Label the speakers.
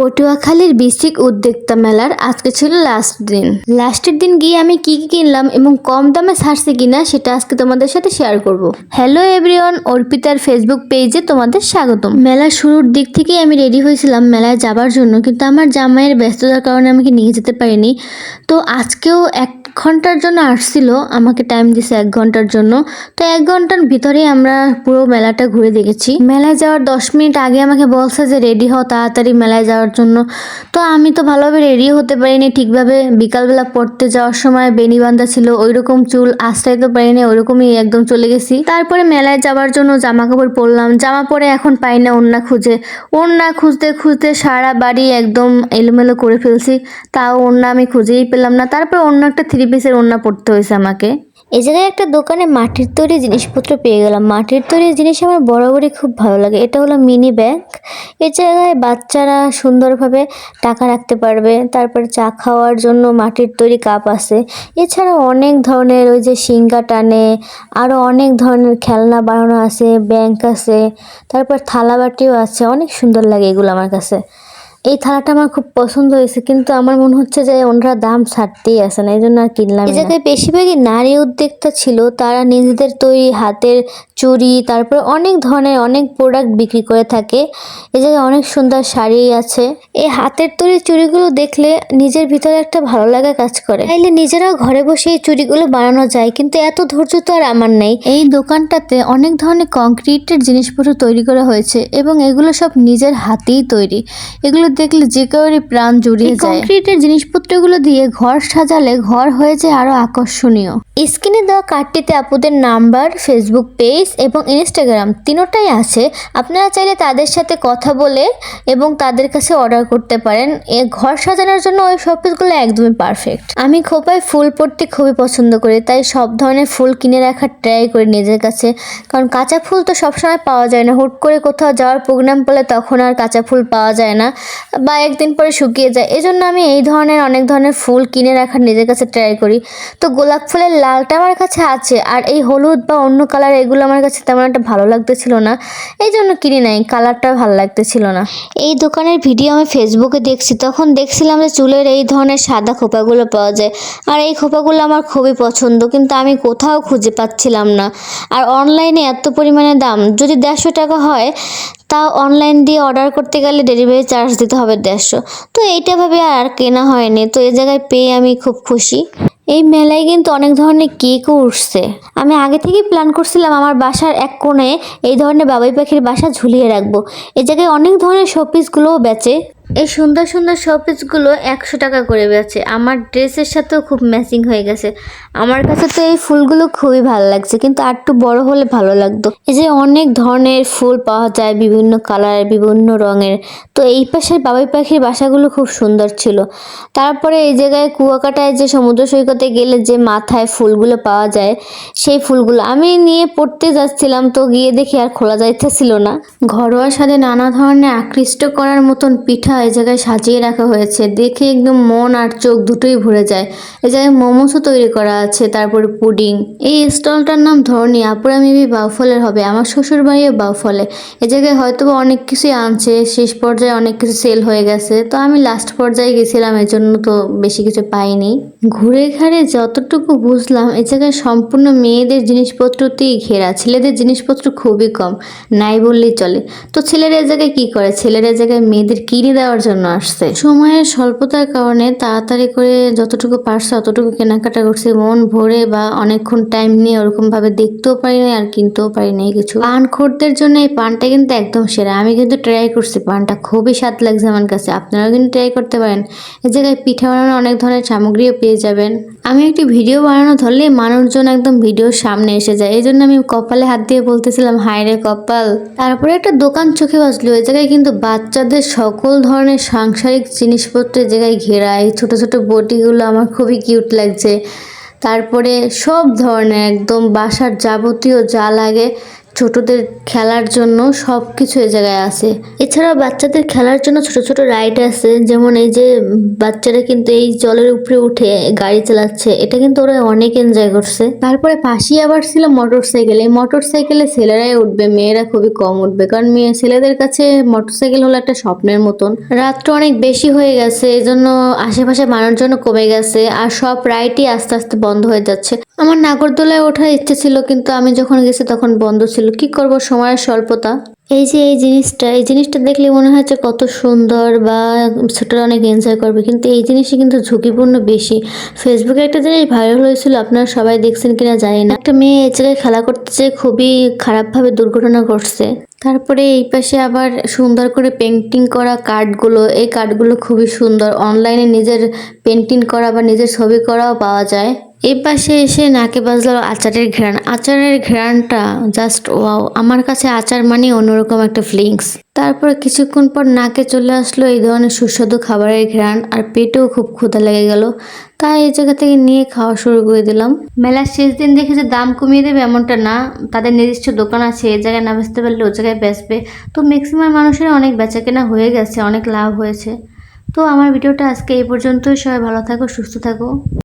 Speaker 1: পটুয়াখালীর বিশ্বিক উদ্যোক্তা মেলার আজকে ছিল লাস্ট দিন। লাস্টের দিন গিয়ে আমি কি কি কিনলাম এবং কম দামে ছাড়ছে কিনা সেটা আজকে তোমাদের সাথে শেয়ার করব। হ্যালো এভরিওয়ান অর্পিতার ফেসবুক পেজে তোমাদের স্বাগতম। মেলা শুরুর দিক থেকে আমি রেডি হয়েছিলাম মেলায় যাবার জন্য, কিন্তু আমার জামাইয়ের ব্যস্ততার কারণে আমাকে নিয়ে যেতে পারিনি। তো আজকেও এক ঘণ্টার জন্য আসছিল, আমাকে টাইম দিছে এক ঘণ্টার জন্য। তো এক ঘণ্টার ভিতরেই আমরা পুরো মেলাটা ঘুরে দেখেছি। মেলায় যাওয়ার দশ মিনিট আগে আমাকে বলছে যে, রেডি হও তাড়াতাড়ি মেলায় যাওয়ার জন্য। তো আমি তো ভালোভাবে রেডি হতে পারিনি, ঠিকভাবে বিকালবেলা পড়তে যাওয়ার সময় বেনি বান্ধা ছিল ওই রকম চুল আশ্রাইতে পারিনি ওইরকমই একদম চলে গেছি। তারপরে মেলায় যাওয়ার জন্য জামা কাপড় পরলাম, জামা পরে এখন পাই না ওড়না খুঁজে। ওড়না খুঁজতে খুঁজতে সারা বাড়ি একদম এলোমেলো করে ফেলছি, তাও ওড়না আমি খুঁজেই পেলাম না। তারপর অন্য একটা পিসের ওড়না পড়তে হয়েছে আমাকে। এই জায়গায় একটা দোকানে মাটির তৈরি জিনিসপত্র পেয়ে গেলাম। মাটির তৈরি জিনিস আমার বরাবরই খুব ভালো লাগে। এটা হলো মিনি ব্যাগ। এই জায়গায় বাচ্চারা সুন্দরভাবে টাকা রাখতে পারবে। তারপর চা খাওয়ার জন্য মাটির তৈরি কাপ আছে। এছাড়া অনেক ধরনের ওই যে সিঙ্গা টানে আরও অনেক ধরনের খেলনা বানানো আছে, ব্যাংক আছে, তারপর থালাবাটিও আছে। অনেক সুন্দর লাগে এগুলো আমার কাছে। এই থালাটা আমার খুব পছন্দ হয়েছে কিন্তু আমার মনে হচ্ছে যে ওনারা দাম ছাড়তেই আছে না এই জন্য আর কিনলাম এই জায়গায় বেশিরভাগই নারী উদ্যোক্তা ছিল তারা নিজেদের তৈরি হাতের চুড়ি তারপর অনেক ধরনের অনেক প্রোডাক্ট বিক্রি করে থাকে। এই জায়গায় অনেক সুন্দর শাড়ি আছে। এই হাতের তৈরি চুড়িগুলো দেখলে নিজের ভিতরে একটা ভালো লাগা কাজ করে। তাইলে নিজেরাও ঘরে বসে এই চুড়িগুলো বানানো যায় কিন্তু এত ধৈর্য তো আর আমার নেই। এই দোকানটাতে অনেক ধরনের কংক্রিটের জিনিসপত্র তৈরি করা হয়েছে এবং এগুলো সব নিজের হাতেই তৈরি। এগুলো দেখলে যে কারোরই প্রাণ জুড়িয়ে যায়। কংক্রিটের জিনিসপত্রগুলো দিয়ে ঘর সাজালে ঘর হয়ে যায় আরও আকর্ষণীয়। স্ক্রিনে দেওয়া কার্ডটিতে আপুদের নাম্বার ফেসবুক পেজ এবং ইনস্টাগ্রাম তিনোটাই আছে। আপনারা চাইলে তাদের সাথে কথা বলে এবং তাদের কাছে অর্ডার করতে পারেন। এ ঘর সাজানোর জন্য ওই শপিসগুলো একদমই পারফেক্ট আমি খোপায় ফুল পড়তে খুবই পছন্দ করি তাই সব ধরনের ফুল কিনে রাখার ট্রাই করি নিজের কাছে। কারণ কাঁচা ফুল তো সবসময় পাওয়া যায় না। হুট করে কোথাও যাওয়ার প্রোগ্রাম পেলে তখন আর কাঁচা ফুল পাওয়া যায় না। বা একদিন পরে শুকিয়ে যায়। এই জন্য আমি এই ধরনের অনেক ধরনের ফুল কিনে রাখার নিজের কাছে ট্রাই করি। তো গোলাপ ফুলের লালটা আমার কাছে আছে, আর এই হলুদ বা অন্য কালার এগুলো আমার কাছে তেমন একটা ভালো লাগতেছিল না। এই জন্য কিনি নাই কালারটা ভালো লাগতেছিল না। এই দোকানের ভিডিও আমি ফেসবুকে দেখছি, তখন দেখছিলাম যে চুলের এই ধরনের সাদা খোপাগুলো পাওয়া যায়। আর এই খোপাগুলো আমার খুবই পছন্দ, কিন্তু আমি কোথাও খুঁজে পাচ্ছিলাম না। আর অনলাইনে এত পরিমাণে দাম, যদি দেড়শো টাকা হয় তা অনলাইন দিয়ে অর্ডার করতে গেলে ডেলিভারি চার্জ দিতে হবে দেড়শো। তো এইটা ভাবে আর কেনা হয়নি, তো এই জায়গায় পেয়ে আমি খুব খুশি। এই মেলায় কিন্তু অনেক ধরনের কেকও উঠছে। আমি আগে থেকেই প্ল্যান করছিলাম আমার বাসার এক কোণে এই ধরনের বাবাই পাখির বাসা ঝুলিয়ে রাখব। এই জায়গায় অনেক ধরনের শোপিসগুলোও বেচে। এই সুন্দর সুন্দর শোপিসগুলো একশো টাকা করে বেচে। আমার ড্রেসের সাথেও খুব ম্যাচিং হয়ে গেছে। আমার কাছে তো এই ফুলগুলো খুবই ভালো লাগছে, কিন্তু আর একটু বড় হলে ভালো লাগতো। এই যে অনেক ধরনের ফুল পাওয়া যায়, বিভিন্ন কালারের বিভিন্ন রঙের। তো এই পাশের বাবাই পাখির বাসাগুলো খুব সুন্দর ছিল। তারপরে এই জায়গায় কুয়াকাটায় যে সমুদ্র সৈকতে গেলে যে মাথায় ফুলগুলো পাওয়া যায়, সেই ফুলগুলো আমি নিয়ে পড়তে যাচ্ছিলাম, তো গিয়ে দেখি আর খোলা যাইতেছিল না। ঘরোয়া স্বাদে নানা ধরনের আকৃষ্ট করার মতন পিঠা এই জায়গায় সাজিয়ে রাখা হয়েছে। দেখে একদম মন আর চোখ দুটোই ভরে যায়। এই জায়গায় মোমোসও তৈরি করা আছে, তারপরে পুডিং। এই স্টলটার নাম ধরনী, আপুরা মেবি বাউফলের হবে। আমার শ্বশুর বাড়িও বাউফলে। এ জায়গায় হয়তো অনেক কিছুই আনছে, শেষ পর্যায়ে অনেক কিছু সেল হয়ে গেছে। তো আমি লাস্ট পর্যায়ে গেছিলাম, এর জন্য তো বেশি কিছু পাইনি। ঘুরে ঘাড়ে যতটুকু বুঝলাম, এ জায়গায় সম্পূর্ণ মেয়েদের জিনিসপত্রতেই ঘেরা। ছেলেদের জিনিসপত্র খুবই কম, নাই বললেই চলে। তো ছেলেরা এ জায়গায় কী করে? ছেলেরা এ জায়গায় মেয়েদের কিনে দেওয়ার জন্য আসছে। সময়ের স্বল্পতার কারণে তাড়াতাড়ি করে যতটুকু পারছে অতটুকু কেনাকাটা করছে। মন ভরে বা অনেকক্ষণ টাইম নিয়ে ওরকম ভাবে দেখতেও পারি না আর কিনতেও পারি না কিছু। পান খোরদের জন্য এই পানটা কিন্তু একদম সেরা। আমি কিন্তু ট্রাই করছি। পানটা খুবই স্বাদ লাগছে আমার কাছে। আপনারাও কিন্তু ট্রাই করতে পারেন। এই জায়গায় পিঠা বানানোর অনেক ধরনের সামগ্রীও পেয়ে যাবেন। আমি একটি ভিডিও বানানো ধরলে মানুষজন একদম ভিডিওর সামনে এসে যায়। এই জন্য আমি কপালে হাত দিয়ে বলতেছিলাম, হায় রে কপাল। তারপরে একটা দোকান চোখে বাজলো। ওই জায়গায় কিন্তু বাচ্চাদের সকল ধরনের সাংসারিক জিনিসপত্রের জায়গায় ঘেরা, এই ছোটো ছোটো বটিগুলো আমার খুবই কিউট লাগছে। তারপরে সব ধরনের, একদম বাসার যাবতীয় যা লাগে ছোটদের খেলার জন্য সব কিছু এই জায়গায় আছে। এছাড়াও বাচ্চাদের খেলার জন্য ছোট ছোট রাইড আছে, যেমন এই যে বাচ্চারা কিন্তু এই জলের উপরে উঠে গাড়ি চালাচ্ছে, এটা কিন্তু ওরা অনেক এনজয় করছে। তারপরে পাশেই আবার ছিল মোটর সাইকেল এই মোটর সাইকেলে ছেলেরাই উঠবে, মেয়েরা খুবই কম উঠবে, কারণ মেয়ে, ছেলেদের কাছে মোটর সাইকেল হলো একটা স্বপ্নের মতন। রাতটা অনেক বেশি হয়ে গেছে এই জন্য আশেপাশে মানুষজন কমে গেছে, আর সব রাইডই আস্তে আস্তে বন্ধ হয়ে যাচ্ছে। আমার নাগরদোলায় ওঠার ইচ্ছে ছিল, কিন্তু আমি যখন গেছি তখন বন্ধ ছিল। কি করব, সময়ের স্বল্পতা। এই যে এই জিনিসটা এই জিনিসটা দেখলে মনে হচ্ছে কত সুন্দর বা ছোটরা অনেক এনজয় করবে, কিন্তু এই জিনিসই কিন্তু ঝুঁকিপূর্ণ বেশি। ফেসবুকে একটা জিনিস ভাইরাল হয়েছিল, আপনারা সবাই দেখছেন কিনা জানি না। একটা মেয়ে এই জায়গায় খেলা করতে যেয়ে খুবই খারাপভাবে দুর্ঘটনা ঘটছে। তারপরে এই পাশে আবার সুন্দর করে পেন্টিং করা কার্ডগুলো এই কার্ডগুলো খুবই সুন্দর। অনলাইনে নিজের পেন্টিং করা বা নিজের ছবি করাও পাওয়া যায়। এই পাশে এসে নাকে বাজলো আচারের ঘ্রাণ। আচারের ঘ্রাণটা জাস্ট ওয়াও আমার কাছে আচার মানে অন্যরকম একটা ফিলিংস তারপর কিছুক্ষণ পর নাকে চলে আসলো এই ধরনের সুস্বাদু খাবারের ঘ্রাণ আর পেটেও খুব ক্ষুধা লেগে গেল। তাই এই জায়গা থেকে নিয়ে খাওয়া শুরু করে দিলাম। মেলার শেষ দিন দেখে যে দাম কমিয়ে দেবে এমনটা না। তাদের নির্দিষ্ট দোকান আছে এই জায়গায় না বেচতে পারলে ও জায়গায় বেচবে। তো ম্যাক্সিমাম মানুষের অনেক বেচা কেনা হয়ে গেছে, অনেক লাভ হয়েছে। তো আমার ভিডিওটা আজকে এই পর্যন্তই। সবাই ভালো থাকো, সুস্থ থাকো।